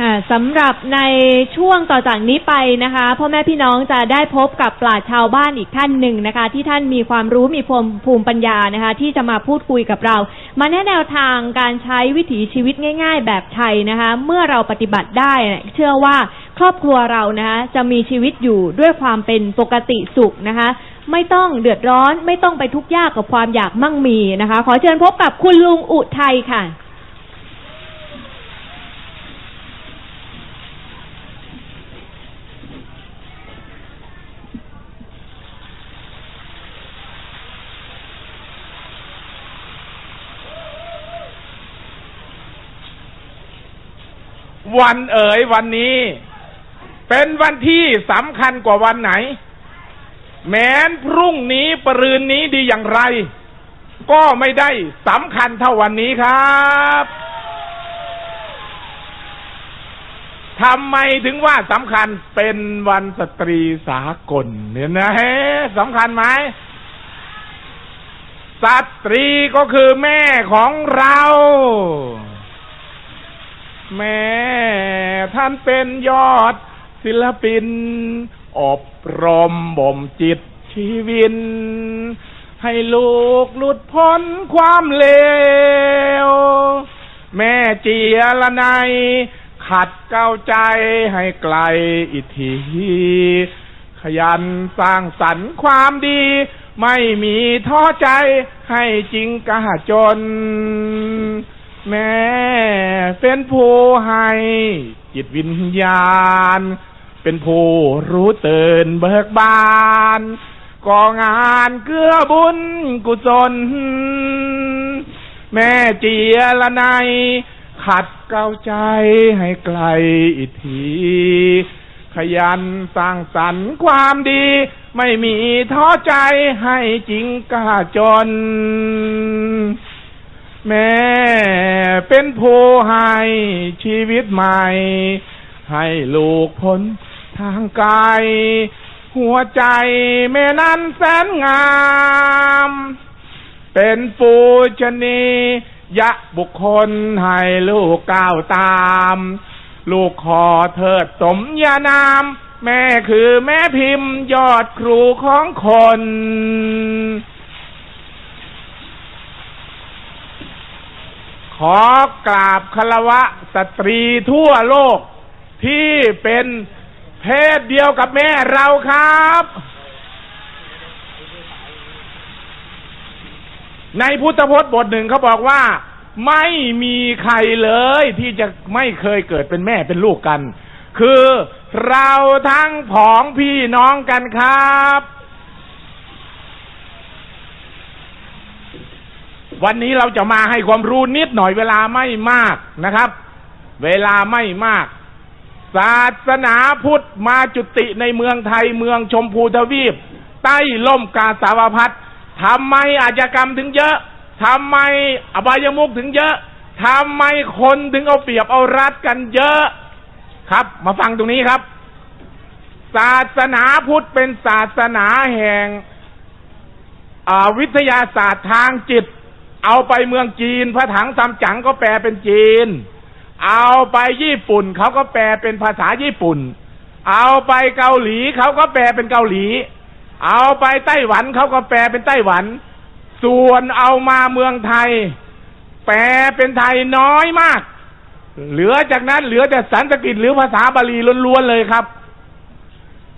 ค่ะสำหรับในช่วงต่อจากนี้ไปนะคะพ่อแม่พี่น้องจะได้พบกับปราชญ์ชาวบ้านอีกท่านหนึ่งนะคะ ที่ท่านมีความรู้มีภูมิภูมิปัญญานะคะ ที่จะมาพูดคุยกับเรา มาแนะแนวทางการใช้วิถีชีวิตง่าย ๆ แบบไทยนะคะ เมื่อเราปฏิบัติได้เนี่ยเชื่อว่าครอบครัวเรานะคะจะมีชีวิตอยู่ด้วยความเป็นปกติสุขนะคะ ไม่ต้องเดือดร้อน ไม่ต้องไปทุกข์ยากกับความอยากมั่งมีนะคะ ขอเชิญพบกับคุณลุงอุทัยค่ะ วันเอ๋ยวันนี้ เป็นวันที่สำคัญกว่าวันไหน แม้นพรุ่งนี้ปรืนนี้ดีอย่างไร ก็ไม่ได้สำคัญเท่าวันนี้ครับทำไมถึงว่าสำคัญเป็นวันสตรีสากลเนี่ยนะเฮ้สำคัญไหมสตรีก็คือแม่ของเรา แม่ท่านเป็นยอดศิลปิน อบรมบ่มจิตชีวิน ให้ลูกหลุดพ้นความเลว แม่เจียละใน ขัดเก้าใจให้ไกลอิทธิขยันสร้างสรรค์ความดี ไม่มีท้อใจให้จริงกะจน แม่เป็นผู้ให้ จิตวิญญาณ เป็นผู้รู้ตื่นเบิกบานก่องานเกื้อบุญกุศล แม่เจียละใน ขัดเก้าใจให้ไกลอิทธิขยันสร้างสรรค์ความดี ไม่มีท้อใจให้จริงกาจน แม่เป็นผู้ให้ชีวิตใหม่ ให้ลูกพ้นทางไกลหัวใจแม่นั้นแสนงาม เป็นปูชนียะบุคคลให้ลูกก้าวตาม ลูกขอเถิดสมญานาม แม่คือแม่พิมพ์ยอดครูของคน อกราบคารวะสตรีทั่วโลกที่เป็นเพศเดียวกับแม่เราครับ ในพุทธพจน์บทหนึ่งเขาบอกว่า ไม่มีใครเลยที่จะไม่เคยเกิดเป็นแม่เป็นลูกกัน คือเราทั้งผองพี่น้องกันครับ วันนี้เราจะมาให้ความรู้นิดหน่อยเวลาไม่มากนะครับ เวลาไม่มาก ศาสนาพุทธมาจุติในเมืองไทยเมืองชมพูทวีป ใต้ล่มกาสาวพัดทำไมอาชญากรรมถึงเยอะทำไมอบายมุกถึงเยอะทำไมคนถึงเอาเปรียบเอารัดกันเยอะครับ มาฟังตรงนี้ครับ ศาสนาพุทธเป็นศาสนาแห่งวิทยาศาสตร์ทางจิต เอาไปเมืองจีน พระถังซัมจั๋งก็แปลเป็นจีน เอาไปญี่ปุ่นเขาก็แปลเป็นภาษาญี่ปุ่น เอาไปเกาหลีเขาก็แปลเป็นเกาหลี เอาไปไต้หวันเขาก็แปลเป็นไต้หวัน ส่วนเอามาเมืองไทย แปลเป็นไทยน้อยมาก เหลือจากนั้นเหลือแต่สันสกฤตหรือภาษาบาลีล้วนๆเลยครับ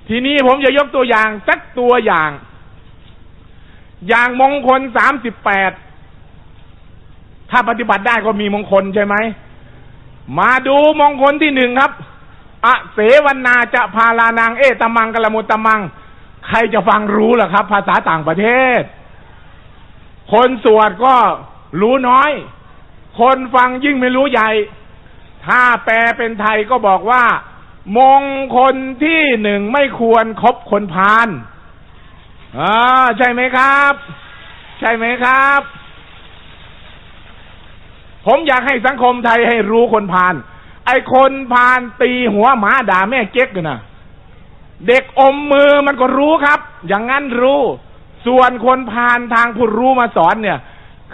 ทีนี้ผมจะยกตัวอย่างสักตัวอย่าง อย่างมงคลสามสิบแปด ถ้าปฏิบัติได้ก็มีมงคลใช่ไหม มาดูมงคลที่หนึ่งครับอะเสวันนาจะพาลานางเอตมังกลมุตตมัง ใครจะฟังรู้ล่ะครับ ภาษาต่างประเทศ คนสวดก็รู้น้อย คนฟังยิ่งไม่รู้ใหญ่ ถ้าแปลเป็นไทยก็บอกว่า มงคลที่หนึ่งไม่ควรคบคนพาลอ่าใช่ไหมครับ ใช่ไหมครับ ผมอยากให้สังคมไทยให้รู้คนพาลไอ้คนพาลตีหัวหมาด่าแม่เก๊กนนะเด็กอมมือมันก็รู้ครับ อย่างนั้นรู้ ส่วนคนพาลทางผู้รู้มาสอนเนี่ย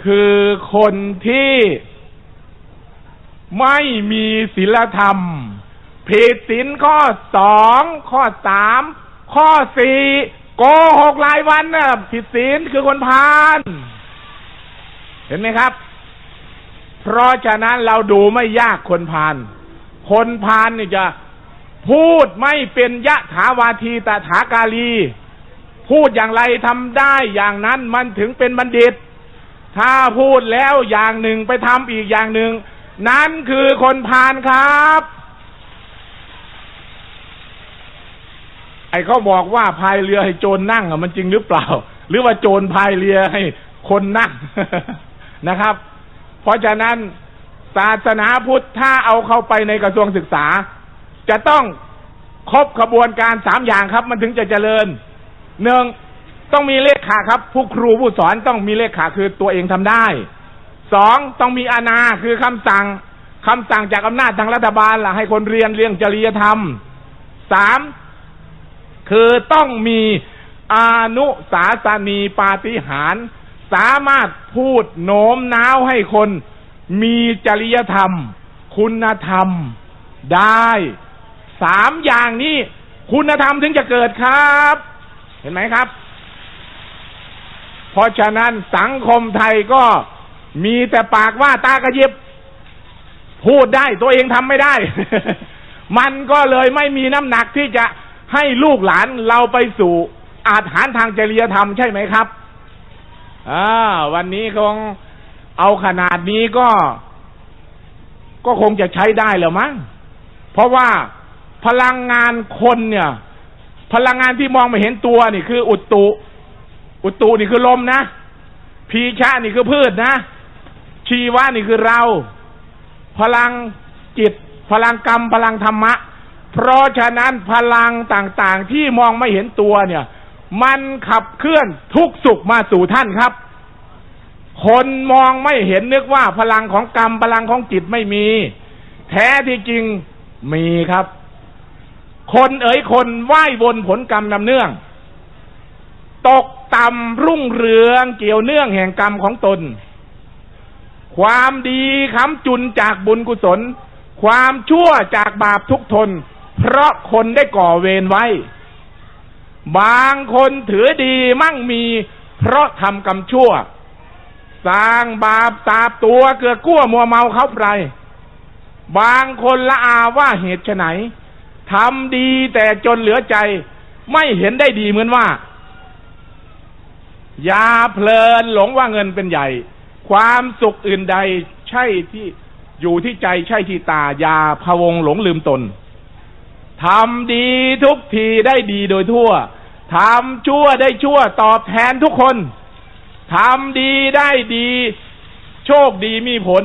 คือคนที่ไม่มีศีลธรรม ผิดศีลข้อสองข้อสามข้อสี่โกหกรายวันน่ะ ผิดศีลคือคนพาลเห็นไหมครับ เพราะฉะนั้นเราดูไม่ยากคนพาลคนพาลนี่จะพูดไม่เป็นยะถาวาทีตถากาลี พูดอย่างไรทำได้อย่างนั้นมันถึงเป็นบัณฑิต ถ้าพูดแล้วอย่างหนึ่งไปทำอีกอย่างหนึ่ง นั่นคือคนพาลครับ ไอ้เขาบอกว่าพายเรือให้โจรนั่งอะมันจริงหรือเปล่า หรือว่าโจรพายเรือให้คนนั่งนะครับ เพราะฉะนั้นศาสนาพุทธถ้าเอาเข้าไปในกระทรวงศึกษา จะต้องครบขบวนการสามอย่างครับ มันถึงจะเจริญหนึ่งต้องมีเลขาครับ ผู้ครูผู้สอนต้องมีเลขาคือตัวเองทำได้สองต้องมีอาณาคือคำสั่งคำสั่งจากอำนาจทางรัฐบาลล่ะให้คนเรียนเรื่องจริยธรรมสามคือต้องมีอนุสาสนีปาฏิหาริย์ สามารถพูดโน้มน้าวให้คน มีจริยธรรม คุณธรรมได้สามอย่างนี้คุณธรรมถึงจะเกิดครับ เห็นไหมครับ เพราะฉะนั้นสังคมไทยก็มีแต่ปากว่าตากระยิบ พูดได้ตัวเองทำไม่ได้ มันก็เลยไม่มีน้ำหนักที่จะให้ลูกหลานเราไปสู่อาถรรพ์ทางจริยธรรมใช่ไหมครับ อ่าวันนี้คงเอาขนาดนี้ก็ ก็คงจะใช้ได้แล้วมั้งเพราะว่าพลังงานคนเนี่ย พลังงานที่มองไม่เห็นตัวนี่คือ อุตตุ อุตตุนี่คือลมนะพีชะนี่คือพืชนะ ชีวะนี่คือเรา พลังจิต พลังกรรม พลังธรรมะ เพราะฉะนั้นพลังต่างๆที่มองไม่เห็นตัวเนี่ย มันขับเคลื่อนทุกสุขมาสู่ท่านครับ คนมองไม่เห็นนึกว่าพลังของกรรมพลังของจิตไม่มี แท้ที่จริงมีครับ คนเอ๋ยคนไหว้บนผลกรรมนำเนื่อง ตกต่ำรุ่งเรืองเกี่ยวเนื่องแห่งกรรมของตน ความดีค้ำจุนจากบุญกุศล ความชั่วจากบาปทุกทน เพราะคนได้ก่อเวรไว้ บางคนถือดีมั่งมี เพราะทำกรรมชั่ว สร้างบาปสาบตัวเกือกั้วมัวเมาเขาไพรบางคนละอาว่าเหตุไฉนทำดีแต่จนเหลือใจ ไม่เห็นได้ดีเหมือนว่าอย่าเพลินหลงว่าเงินเป็นใหญ่ ความสุขอื่นใดใช่ที่อยู่ที่ใจใช่ที่ตาอย่าพะวงหลงลืมตนทำดีทุกทีได้ดีโดยทั่ว ทำชั่วได้ชั่วตอบแทนทุกคนทำดีได้ดี โชคดีมีผล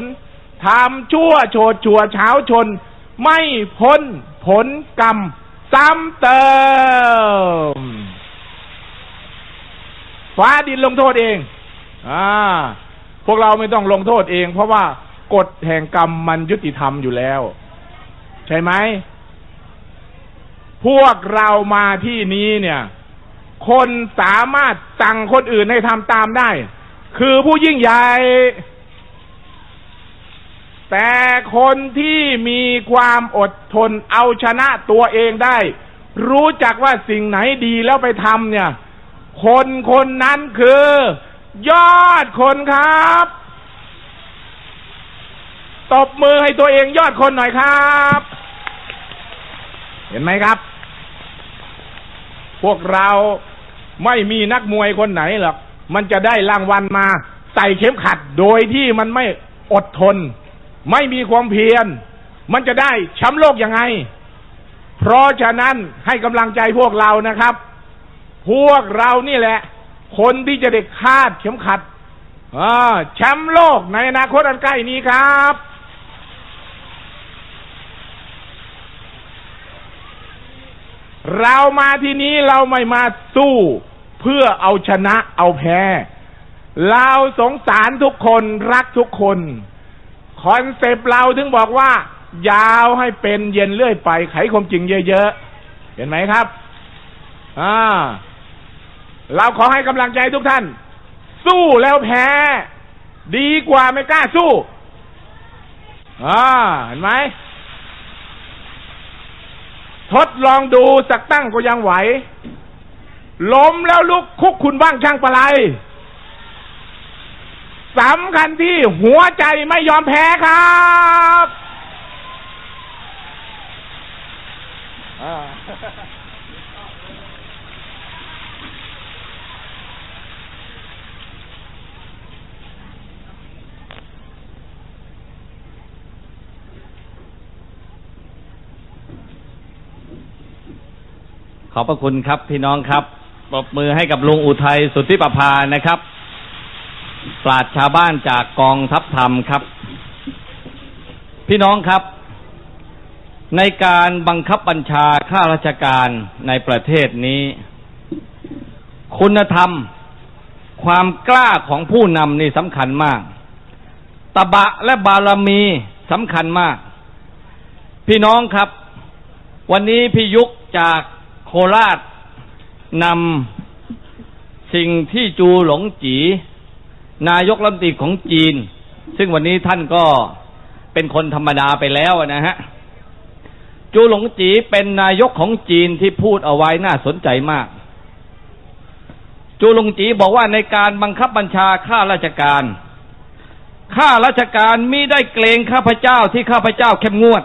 ทำชั่วโฉดชั่วเช้าชน ไม่พ้นผลกรรม ซ้ำเติม ฟ้าดินลงโทษเอง อ่า พวกเราไม่ต้องลงโทษเอง เพราะว่ากฎแห่งกรรมมันยุติธรรมอยู่แล้ว ใช่ไหม พวกเรามาที่นี้เนี่ย คนสามารถสั่งคนอื่นให้ทำตามได้ คือผู้ยิ่งใหญ่ แต่คนที่มีความอดทนเอาชนะตัวเองได้ รู้จักว่าสิ่งไหนดีแล้วไปทำเนี่ย คนคนนั้นคือ ยอดคนครับตบมือให้ตัวเองยอดคนหน่อยครับ เห็นไหมครับ พวกเรา ไม่มีนักมวยคนไหนหรอกมันจะได้รางวัลมา ใส่เข็มขัดโดยที่มันไม่อดทน ไม่มีความเพียร มันจะได้แชมป์โลกยังไง เพราะฉะนั้นให้กำลังใจพวกเรานะครับ พวกเรานี่แหละ คนที่จะได้คาดเข็มขัดแชมป์โลกในอนาคตอันใกล้นี้ครับเรามาที่นี้เราไม่มาสู้ เพื่อเอาชนะเอาแพ้เราสงสารทุกคนรักทุกคน คอนเซปต์เราถึงบอกว่า ยาวให้เป็นเย็นเรื่อยไป ไขความจริงเยอะๆ เห็นไหมครับอ่าเราขอให้กำลังใจทุกท่าน สู้แล้วแพ้ ดีกว่าไม่กล้าสู้อ่าเห็นไหมทดลองดูสักตั้งก็ยังไหว ล้มแล้วลุกคุกคุณบ้างช่างปะไรสำคัญที่หัวใจไม่ยอมแพ้ครับขอบพระคุณครับพี่น้องครับ ปรบมือให้กับลุงอุทัยสุทธิประภานะครับ ปราชชาวบ้านจากกองทัพธรรมครับ พี่น้องครับ ในการบังคับบัญชาข้าราชการในประเทศนี้ คุณธรรม ความกล้าของผู้นำนี่สำคัญมาก ตบะและบารมีสำคัญมาก พี่น้องครับ วันนี้พี่ยุคจากโคราช นำสิ่งที่จูหลงจี นายกรัฐมนตรีของจีน ซึ่งวันนี้ท่านก็เป็นคนธรรมดาไปแล้วนะฮะ จูหลงจีเป็นนายกของจีนที่พูดเอาไว้น่าสนใจมาก จูหลงจีบอกว่าในการบังคับบัญชาข้าราชการข้าราชการมิได้เกรงข้าพเจ้าที่ข้าพเจ้าเข้มงวด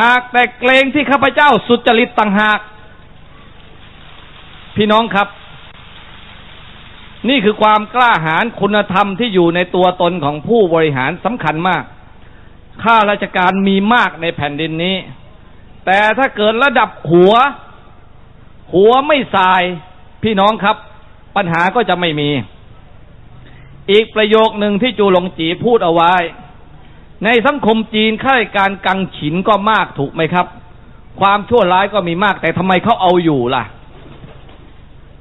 หากแต่เกรงที่ข้าพเจ้าสุจริตต่างหาก พี่น้องครับ นี่คือความกล้าหาญคุณธรรมที่อยู่ในตัวตนของผู้บริหารสำคัญมาก ข้าราชการมีมากในแผ่นดินนี้ แต่ถ้าเกิดระดับหัว หัวไม่สาย พี่น้องครับ ปัญหาก็จะไม่มี อีกประโยคหนึ่งที่จูหลงจีพูดเอาไว้ ในสังคมจีนข้าราชการกังฉินก็มากถูกไหมครับ ความชั่วร้ายก็มีมากแต่ทำไมเขาเอาอยู่ล่ะ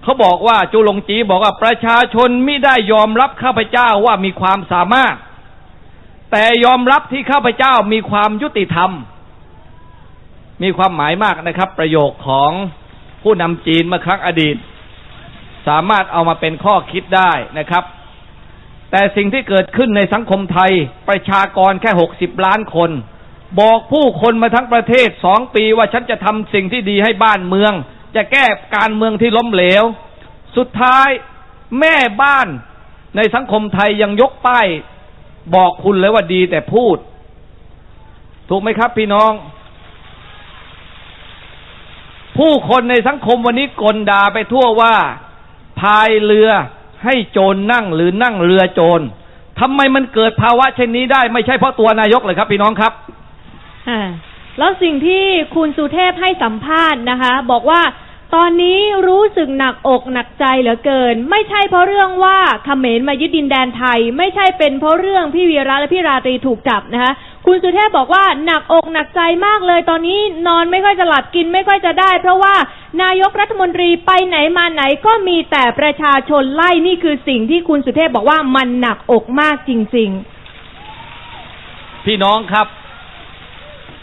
เขาบอกว่าจูหลงจีบอกว่าประชาชนไม่ได้ยอมรับข้าพเจ้าว่ามีความสามารถ แต่ยอมรับที่ข้าพเจ้ามีความยุติธรรม มีความหมายมากนะครับ ประโยคของผู้นำจีนเมื่อครั้งอดีต สามารถเอามาเป็นข้อคิดได้นะครับ แต่สิ่งที่เกิดขึ้นในสังคมไทยประชากรแค่หกสิบล้านคน บอกผู้คนมาทั้งประเทศสองปีว่าฉันจะทำสิ่งที่ดีให้บ้านเมือง จะแก้การเมืองที่ล้มเหลว สุดท้ายแม่บ้านในสังคมไทยยังยกป้ายบอกคุณเลยว่าดีแต่พูด ถูกไหมครับพี่น้อง ผู้คนในสังคมวันนี้กลด่าไปทั่วว่า พายเรือให้โจรนั่งหรือนั่งเรือโจรทำไมมันเกิดภาวะเช่นนี้ได้ไม่ใช่เพราะตัวนายกเลยครับ พี่น้องครับแล้วสิ่งที่คุณสุเทพให้สัมภาษณ์นะคะ บอกว่า ตอนนี้รู้สึกหนักอกหนักใจเหลือเกิน ไม่ใช่เพราะเรื่องว่าเขมรมายึดดินแดนไทย ไม่ใช่เป็นเพราะเรื่องพี่วีระและพี่ราตรีถูกจับนะคะคุณสุเทพบอกว่าหนักอกหนักใจมากเลย ตอนนี้นอนไม่ค่อยจะหลับกินไม่ค่อยจะได้ เพราะว่านายกรัฐมนตรีไปไหนมาไหนก็มีแต่ประชาชนไล่นี่คือสิ่งที่คุณสุเทพบอกว่ามันหนักอกมากจริงพี่น้องครับ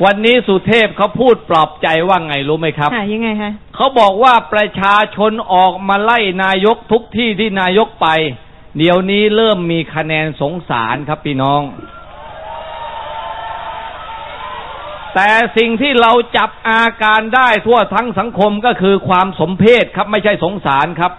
วันนี้สุเทพเขาพูดปลอบใจว่าไงรู้ไหมครับๆค่ะยังไงคะเขาบอกว่าประชาชนออกมาไล่นายกทุกที่ที่นายกไป เดี๋ยวนี้เริ่มมีคะแนนสงสารครับพี่น้อง แต่สิ่งที่เราจับอาการได้ทั่วทั้งสังคมก็คือความสมเพศครับไม่ใช่สงสารครับ